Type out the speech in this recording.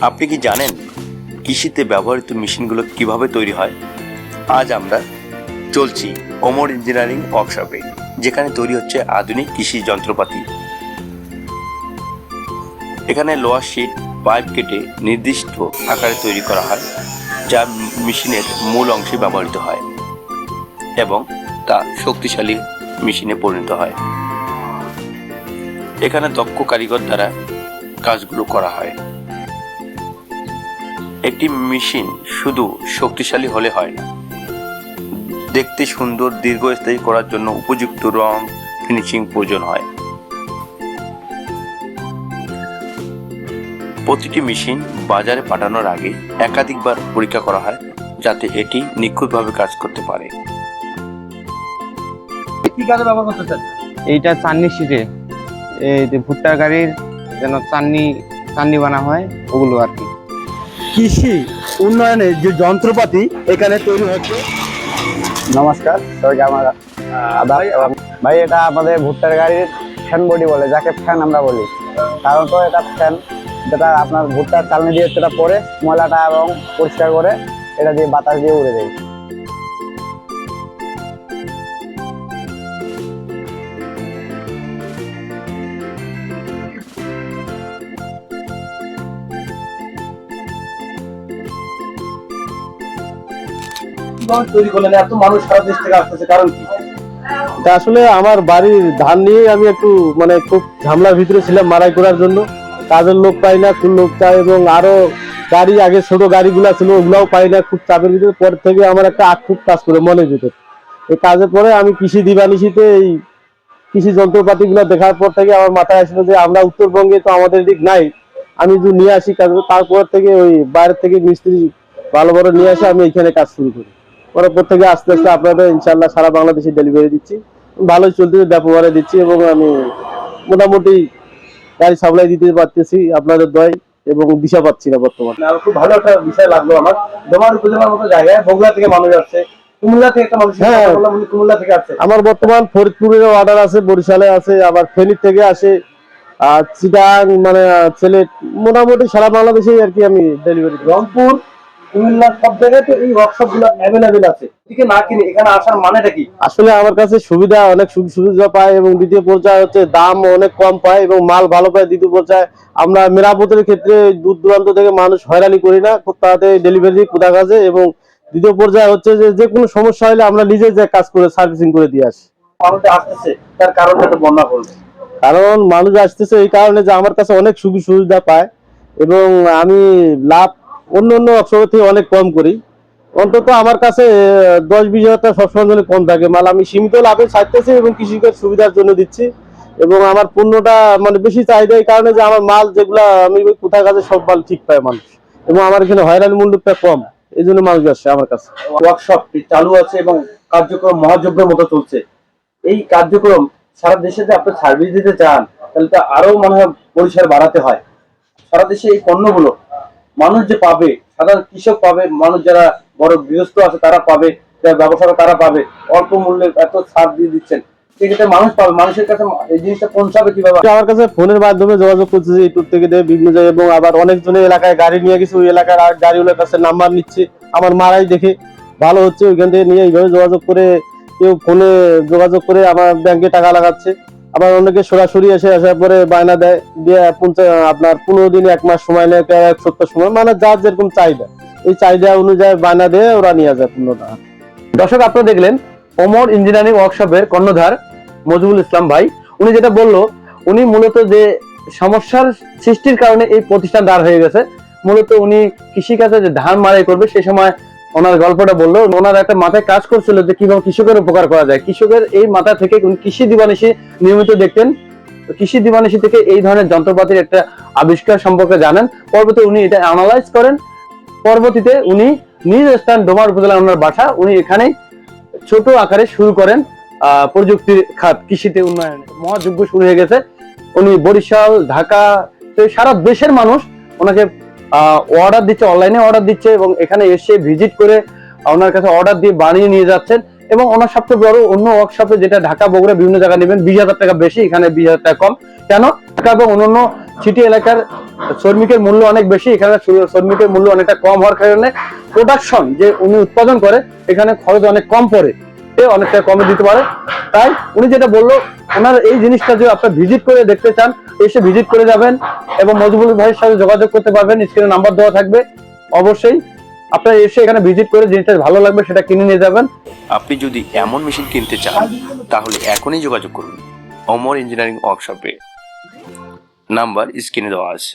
আপনি কি জানেন কৃষিতে ব্যবহৃত মেশিনগুলো কীভাবে তৈরি হয়? আজ আমরা চলছি ওমর ইঞ্জিনিয়ারিং ওয়ার্কশপে, যেখানে তৈরি হচ্ছে আধুনিক কৃষি যন্ত্রপাতি। এখানে লোহার শিট, পাইপ কেটে নির্দিষ্ট আকারে তৈরি করা হয়, যা মেশিনের মূল অংশে ব্যবহৃত হয় এবং তা শক্তিশালী মেশিনে পরিণত হয়। এখানে দক্ষ কারিগর দ্বারা কাজগুলো করা হয়। একটি মেশিন শুধু শক্তিশালী হলে হয় না। দেখতে সুন্দর দীর্ঘস্থায়ী করার জন্য উপযুক্ত রং ফিনিশিং প্রয়োজন হয়। প্রতিটি মেশিন বাজারে পাঠানোর আগে একাধিকবার পরীক্ষা করা হয় যাতে এটি নিখুঁতভাবে কাজ করতে পারে। কি কাজে ব্যবহার করতেছেন এইটা চাননি শিটে এই যে ভুট্টার গাড়ির যেন চাননি চাননি বানা হয় ওগুলো আর কি। কৃষি উন্নয়নের যে যন্ত্রপাতি এখানে তৈরি হচ্ছে নমস্কার সবাইকে আমার ভাই ভাই এটা আমাদের ভুট্টার গাড়ির ফ্যান বডি বলে যাকে ফ্যান আমরা বলি। কারণ তো এটা ফ্যান যেটা আপনার ভুট্টার চালনি দিয়ে সেটা পরে ময়লাটা এবং পরিষ্কার করে এটা দিয়ে বাতাস দিয়ে উড়ে দেয়। কীভাবে তৈরি করলেন, এত মানুষ সারা দেশ থেকে আসতেছে, কারণ কি? আসলে আমার বাড়ির ধান নিয়ে আমি একটু মানে খুব ভিতরে ছিলাম মারাই করার জন্য। কাজের লোক পাই না খুব লোক এবং আরও গাড়ি, আগে ছোট গাড়িগুলো ছিল, ওগুলাও পাই না, খুব চাপের ভিতরে। পর থেকে আমার একটা কাজ করে মনের এই কাজের পরে আমি কৃষি দিবানিশিতে এই কৃষি যন্ত্রপাতিগুলো দেখার পর থেকে আমার মাথায় আসলো যে আমরা উত্তরবঙ্গে তো আমাদের দিক নাই। আমি যদি নিয়ে আসি কাজ, তারপর থেকে ওই বাইরের থেকে মিস্ত্রি, ভালো বড় নিয়ে আসে আমি এখানে কাজ শুরু করি। পরপর থেকে আস্তে আস্তে আপনাদের ইনশাল্লাহ সারা বাংলাদেশে ডেলিভারি দিচ্ছি। ভালোই চলতেছে ব্যবহারে দিচ্ছি এবং আমি মোটামুটি গাড়ি সাপ্লাই দিতে পারতেছি আপনাদের দয় এবং দিশা পাচ্ছি না বর্তমানে। খুব ভালো একটা বিষয় লাগল আমার। ডোমার উপজেলার মতো জায়গায় বগুড়া থেকে মানুষ আসছে হ্যাঁ। আমার বর্তমান ফরিদপুরের অর্ডার আছে বরিশালে আছে আবার ফেনীর থেকে আসে। আর চিটাং মানে সিলেট মোটামুটি সারা বাংলাদেশে আর কি আমি ডেলিভারি রংপুর কুমিল্লা সব জায়গায় তো এই ওয়ার্কশপগুলো অ্যাভেলেবেল আছে। এদিকে না কিনে এখানে আসার মানেটা কি? আসলে আমার কাছে সুবিধা অনেক সুযোগ সুবিধা পায় এবং দ্বিতীয় পর্যায়ে হচ্ছে দাম অনেক কম পায় এবং মাল ভালো পায় দ্বিতীয় পর্যায়ে। আমরা মেরামতের ক্ষেত্রে দূর দূরান্ত থেকে মানুষ হয়রানি করি না খুব তাড়াতাড়ি ডেলিভারি কোথা কাজে এবং দ্বিতীয় পর্যায়ে হচ্ছে যে যে কোনো সমস্যা হলে আমরা নিজে যে কাজ করে সার্ভিসিং করে দিয়ে আসি। মানুষ আসতেছে তার কারণটা একটু বর্ণনা করবে কারণ মানুষ আসতেছে এই কারণে যে আমার কাছে অনেক সুযোগ সুবিধা পায় এবং আমি লাভ অন্য অন্য অবসর থেকে অনেক কম করি। অন্তত আমার কাছে দশ বিশ হাজার টাকা সবসময় জন্য কম থাকে। মাল আমি সীমিত লাভে ছাড়তেছি এবং কৃষকের সুবিধার জন্য দিচ্ছি। এবং আমার পণ্যটা মানে বেশি চাহিদা এই কারণে যে আমার মাল যেগুলা আমি কোথায় কাছে সব মাল ঠিক পায় মানুষ। এবং আমার এখানে হয়রানি মূল্যটা কম। এই জন্য মানুষ আসছে আমার কাছে। ওয়ার্কশপ চালু আছে এবং কার্যক্রম মহাযজ্ঞের মতো চলছে। এই কার্যক্রম সারা দেশে যে আপনি সার্ভিস দিতে চান, তাহলে তো আরও মনে হয় পরিসর বাড়াতে হয়। সারা দেশে এই পণ্যগুলো মানুষ যে পাবে, সাধারণ কৃষক পাবে, মানুষ যারা বড় গৃহস্থ আছে তারা পাবে, যারা ব্যবসা তারা পাবে, অল্প মূল্যে এত ছাড় দিয়ে দিচ্ছেন। আমার কাছে ফোনের মাধ্যমে যোগাযোগ এবং আবার এলাকায় গাড়ি নিয়ে কাছে নাম্বার নিচ্ছে, আমার দেখে ভালো হচ্ছে, ওইখান থেকে নিয়ে এইভাবে যোগাযোগ করে কেউ ফোনে যোগাযোগ করে আমার ব্যাংকে টাকা লাগাচ্ছে। আবার অনেকে সরাসরি এসে আসার পরে বায়না দেয়, দিয়ে আপনার পনেরো দিন, এক মাস সময় নেয় এক সপ্তাহ সময় মানে যার যেরকম চাহিদা। এই চাহিদা অনুযায়ী বায়না দিয়ে ওরা নিয়ে যায় পণ্যটা। দর্শক, আপনারা দেখলেন ওমর ইঞ্জিনিয়ারিং ওয়ার্কশপের কর্ণধার মজিবুল ইসলাম ভাই। উনি যেটা বলল, উনি মূলত যে সমস্যার সৃষ্টির কারণে এই প্রতিষ্ঠান দাঁড় হয়ে গেছে, মূলত উনি কৃষিকাজে যে ধান মারাই করবে, সে সময় ওনার গল্পটা বলল, ওনার একটা মাথায় কাজ করছিল যে কীভাবে কৃষকের উপকার করা যায়। কৃষকের এই মাথা থেকে কৃষি দিবানিশি নিয়মিত দেখতেন। কৃষি দিবানিশি থেকে এই ধরনের যন্ত্রপাতির একটা আবিষ্কার সম্পর্কে জানেন। পরবর্তী উনি এটা অ্যানালাইজ করেন। পরবর্তীতে উনি নিজ স্থান ডোমার উপজেলা ওনার বাসা, উনি এখানেই ছোট আকারে শুরু করেন প্রযুক্তির খাত, কৃষিতে উন্নয়নে। মহাযজ্ঞ শুরু হয়ে গেছে। উনি বরিশাল, ঢাকা সারা দেশের মানুষ ওনাকে অর্ডার দিচ্ছে অনলাইনে অর্ডার দিচ্ছে এবং এখানে এসে ভিজিট করে ওনার কাছে অর্ডার দিয়ে বানিয়ে নিয়ে যাচ্ছেন এবং ওনার সবচেয়ে বড় অন্য ওয়ার্কশপে যেটা ঢাকা, বগুড়া বিভিন্ন জায়গায় নেবেন, বিশ হাজার টাকা বেশি, এখানে বিশ হাজার টাকা কম। কেন? এবং অন্যান্য সিটি এলাকার শ্রমিকের মূল্য অনেক বেশি, এখানে শ্রমিকের মূল্য অনেকটা কম হওয়ার কারণে প্রোডাকশন যে উনি উৎপাদন করে, এখানে খরচ অনেক কম পড়ে। অনেকটা কমে দিতে পারে। তাই উনি যেটা বলল, ওনার এই জিনিসটা যদি আপনার ভিজিট করে দেখতে চান, এসে ভিজিট করে যাবেন এবং মজবুল ভাইয়ের সাথে যোগাযোগ করতে পারবেন স্ক্রিনে নাম্বার দেওয়া থাকবে। অবশ্যই আপনারা এসে এখানে ভিজিট করে জিনিসটা ভালো লাগবে সেটা কিনে নিয়ে যাবেন। আপনি যদি এমন মেশিন কিনতে চান, তাহলে এখনই যোগাযোগ করুন। অমর ইঞ্জিনিয়ারিং ওয়ার্কশপে নাম্বার স্ক্রিনে দেওয়া আছে।